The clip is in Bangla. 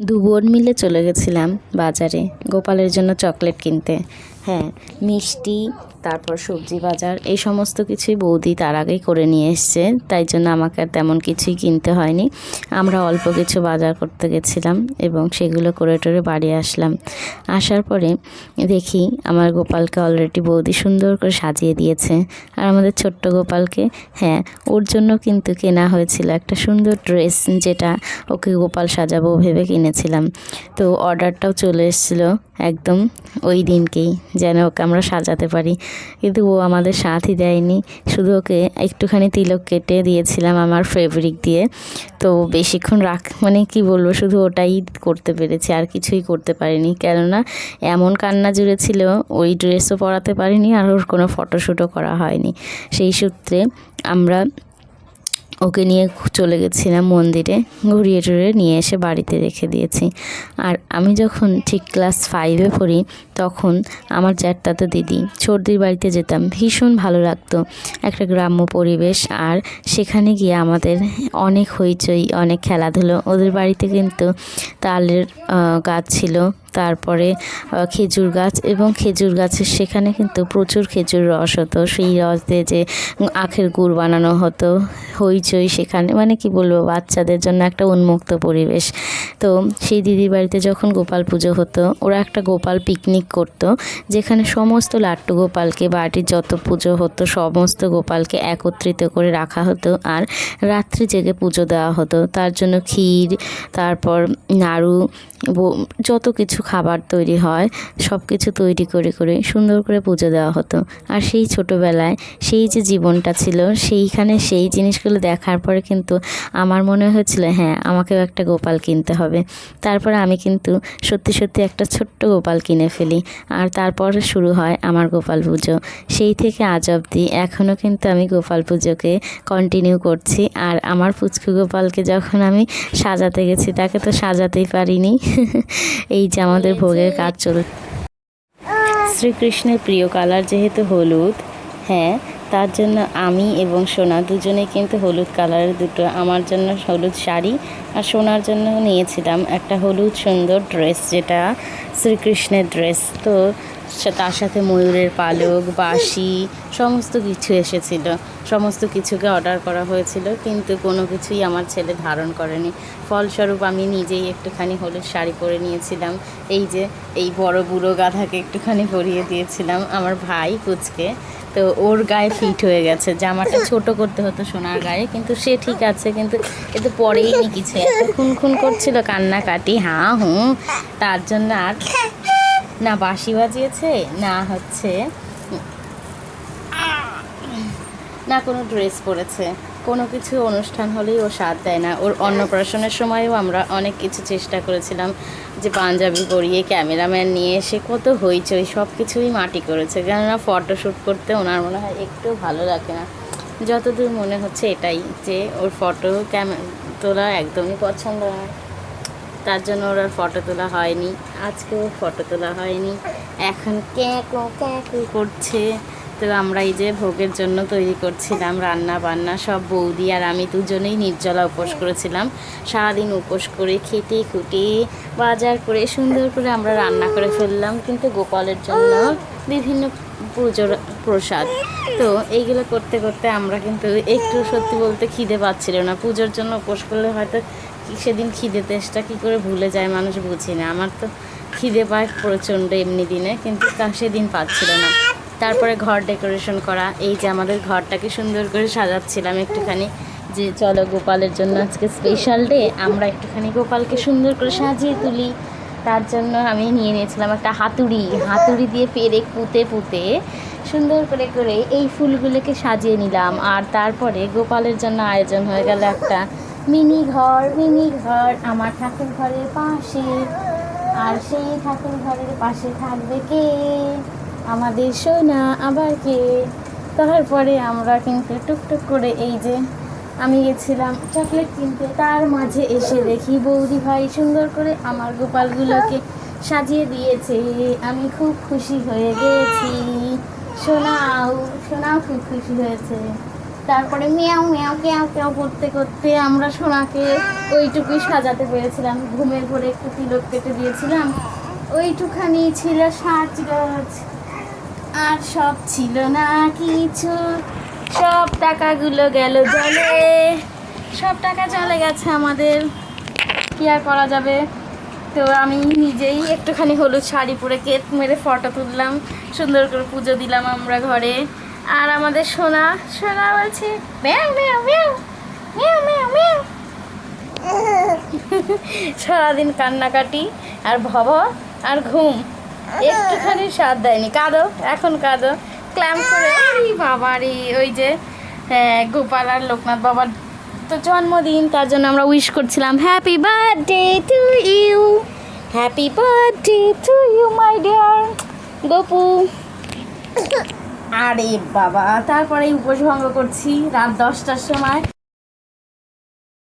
দু বোন মিলে চলে গেছিলাম বাজারে। গোপালের জন্য চকলেট কিনতে। হ্যাঁ মিষ্টি, তারপর সবজি বাজার, এই সমস্ত কিছুই বৌদি তার আগেই করে নিয়ে এসছে, তাই জন্য আমাকে আর তেমন কিছুই কিনতে হয়নি। আমরা অল্প কিছু বাজার করতে গেছিলাম এবং সেগুলো করে টরে বাড়ি আসলাম। আসার পরে দেখি আমার গোপালকে অলরেডি বৌদি সুন্দর করে সাজিয়ে দিয়েছে। আর আমাদের ছোট্ট গোপালকে হ্যাঁ ওর জন্য কিন্তু কেনা হয়েছিল একটা সুন্দর ড্রেস যেটা ওকে গোপাল সাজাবো ভেবে কিনেছিলাম। তো অর্ডারটাও চলে এসেছিল। একদম ওই দিনকেই যেন ওকে আমরা সাজাতে পারি। কিন্তু ও আমাদের সাথই দেয়নি। শুধু ওকে একটুখানি তিলক কেটে দিয়েছিলাম আমার ফেব্রিক দিয়ে। তো বেশিক্ষণ রাখ মানে কি বলব, শুধু ওটাই করতে পেরেছি, আর কিছুই করতে পারিনি। কেননা এমন কান্না জুড়েছিল, ওই ড্রেসও পরাতে পারিনি, আর ওর কোনো ফটোশ্যুটও করা হয়নি। সেই সূত্রে আমরা ওকে নিয়ে চলে গেছিলাম মন্দিরে, ঘুরিয়ে টুরিয়ে নিয়ে এসে বাড়িতে রেখে দিয়েছি। আর আমি যখন ঠিক ক্লাস ফাইভে পড়ি, তখন আমার জ্যাঠতাতো দিদি সর্দির বাড়িতে যেতাম, ভীষণ ভালো লাগতো। একটা গ্রাম্য পরিবেশ আর সেখানে গিয়ে আমাদের অনেক হইচই, অনেক খেলাধুলো, ওদের বাড়িতে কিন্তু তালের গাছ ছিল তারপরে খেজুর গাছ এবং খেজুর গাছের সেখানে কিন্তু প্রচুর খেজুর রস হতো। সেই রস দিয়ে যে আখের গুড় বানানো হতো, হইচই সেখানে মানে কি বলব, বাচ্চাদের জন্য একটা উন্মুক্ত পরিবেশ। তো সেই দিদির বাড়িতে যখন গোপাল পুজো হতো, ওরা একটা গোপাল পিকনিক করতো, যেখানে সমস্ত লাট্টু গোপালকে বাড়ির যত পুজো হতো, সমস্ত গোপালকে একত্রিত করে রাখা হতো আর রাত্রি জেগে পুজো দেওয়া হতো। তার জন্য ক্ষীর, তারপর নাড়ু যত কিছু খাবার তৈরি হয় সব কিছু তৈরি করে করে সুন্দর করে পুজো দেওয়া হতো। আর সেই ছোটোবেলায় সেই যে জীবনটা ছিল, সেইখানে সেই জিনিসগুলো দেখার পরে কিন্তু আমার মনে হয়েছিল হ্যাঁ আমাকেও একটা গোপাল কিনতে হবে। তারপরে আমি কিন্তু সত্যি সত্যি একটা ছোট্ট গোপাল কিনে ফেলি। আর তারপর শুরু হয় আমার গোপাল পুজো। সেই থেকে আজ অবধি এখনও কিন্তু আমি গোপাল পুজোকে কন্টিনিউ করছি। আর আমার পুচকু গোপালকে যখন আমি সাজাতে গেছি, তাকে তো সাজাতেই পারিনি। এই যে আমাদের ভোগের কাজ চল শ্রীকৃষ্ণের প্রিয় কালার যেহেতু হলুদ হ্যাঁ তার জন্য আমি এবং সোনা দুজনে কিন্তু হলুদ কালারের দুটো, আমার জন্য হলুদ শাড়ি আর সোনার জন্য নিয়েছিলাম একটা হলুদ সুন্দর ড্রেস যেটা শ্রীকৃষ্ণের ড্রেস। তো তার সাথে ময়ূরের পালক, বাঁশি, সমস্ত কিছু এসেছিল। সমস্ত কিছুকে অর্ডার করা হয়েছিল, কিন্তু কোনো কিছুই আমার ছেলে ধারণ করেনি। ফলস্বরূপ আমি নিজেই একটুখানি হলুদ শাড়ি পরে নিয়েছিলাম। এই যে, এই বড় বুড়ো গাধাকে একটুখানি পরিয়ে দিয়েছিলাম আমার ভাই পুচকে। তো ওর গায়ে ফিট হয়ে গেছে। জামাটা ছোট করতে হতো সোনার গায়ে, কিন্তু সে ঠিক আছে, কিন্তু এ তো পরেই নি কিছু। এত খুন খুন করছিল কান্নাকাটি, হাঁ, হুঁ। তার জন্য আর না বাঁশি বাজিয়েছে, না হচ্ছে, না কোনো ড্রেস পরেছে। কোনো কিছু অনুষ্ঠান হলেই ও সাথ দেয় না। ওর অন্নপ্রাশনের সময়ও আমরা অনেক কিছু চেষ্টা করেছিলাম যে পাঞ্জাবি পরিয়ে ক্যামেরাম্যান নিয়ে এসে কত হইচই, সব কিছুই মাটি করেছে। কেননা ফটোশ্যুট করতে ওনার মনে হয় একটু ভালো লাগে না। যতদূর মনে হচ্ছে এটাই যে ওর ফটো ক্যামে তোলা একদমই পছন্দ নয়। তার জন্য ওর আর ফটো তোলা হয়নি। আজকেও ফটো তোলা হয়নি। এখন ক্যাকো ক্যাকো করছে। তো আমরা এই যে ভোগের জন্য তৈরি করছিলাম, রান্না বান্না সব বৌদি আর আমি দুজনেই নির্জলা উপোস করেছিলাম। সারাদিন উপোস করে খেটে খুটে বাজার করে সুন্দর করে আমরা রান্না করে ফেললাম, কিন্তু গোপালের জন্য বিভিন্ন পুজোর প্রসাদ। তো এইগুলো করতে করতে আমরা কিন্তু একটু সত্যি বলতে খিদে পাচ্ছিল না। পুজোর জন্য উপোস করলে হয়তো সেদিন খিদে তেষ্টা কী করে ভুলে যায় মানুষ বুঝি না। আমার তো খিদে পায় প্রচণ্ড এমনি দিনে, কিন্তু তা সেদিন পাচ্ছিল না। তারপরে ঘর ডেকোরেশন করা, এই যে আমাদের ঘরটাকে সুন্দর করে সাজাচ্ছিলাম একটুখানি, যে চলো গোপালের জন্য আজকে স্পেশাল ডে আমরা একটুখানি গোপালকে সুন্দর করে সাজিয়ে তুলি। তার জন্য আমি নিয়ে নিয়েছিলাম একটা হাতুড়ি হাতুড়ি দিয়ে পেরে পুঁতে পুঁতে সুন্দর করে করে এই ফুলগুলোকে সাজিয়ে নিলাম। আর তারপরে গোপালের জন্য আয়োজন হয়ে গেল একটা মিনি ঘর মিনি ঘর আমার ঠাকুর ঘরের পাশে। আর সেই ঠাকুর ঘরের পাশে থাকবে কে? আমাদের সোনা আবার কে? তারপরে আমরা কিন্তু টুকটুক করে এই যে আমি গেছিলাম চকলেট কিনতে। তার মাঝে এসে দেখি বৌদি ভাই সুন্দর করে আমার গোপালগুলোকে সাজিয়ে দিয়েছে। আমি খুব খুশি হয়ে গেছি। সোনাও সোনাও খুব খুশি হয়েছে। তারপরে মেয়াও মেয়াও কেয়াও কেয়াও করতে করতে আমরা সোনাকে ওইটুকুই সাজাতে পেরেছিলাম। ঘুমের ঘরে একটু তিলক কেটে দিয়েছিলাম। ওইটুখানি ছিল সাজ গাছ আর সব ছিল না কিছু। সব টাকাগুলো গেল জলে। সব টাকা চলে গেছে আমাদের। কি আর করা যাবে? তো আমি নিজেই একটুখানি হলুদ শাড়ি পরে কেক মেরে ফটো তুললাম। সুন্দর করে পুজো দিলাম আমরা ঘরে। আর আমাদের সোনা সোনা বলছে ম্যাও ম্যাও ম্যাও ম্যাও ম্যাও ম্যাও। সারাদিন কান্নাকাটি আর ভব আর ঘুম। একটুখানি স্বাদ দেয়নি। কাঁদো এখন কাঁদো। ক্ল্যাম করে এই বাবা ওই যে হ্যাঁ, গোপাল আর লোকনাথ বাবার তো জন্মদিন তার জন্য আমরা উইশ করছিলাম। Happy birthday to you happy birthday to you my dear Gopu. আরে বাবা তারপরে উপোস ভঙ্গ করছি রাত দশটার সময়।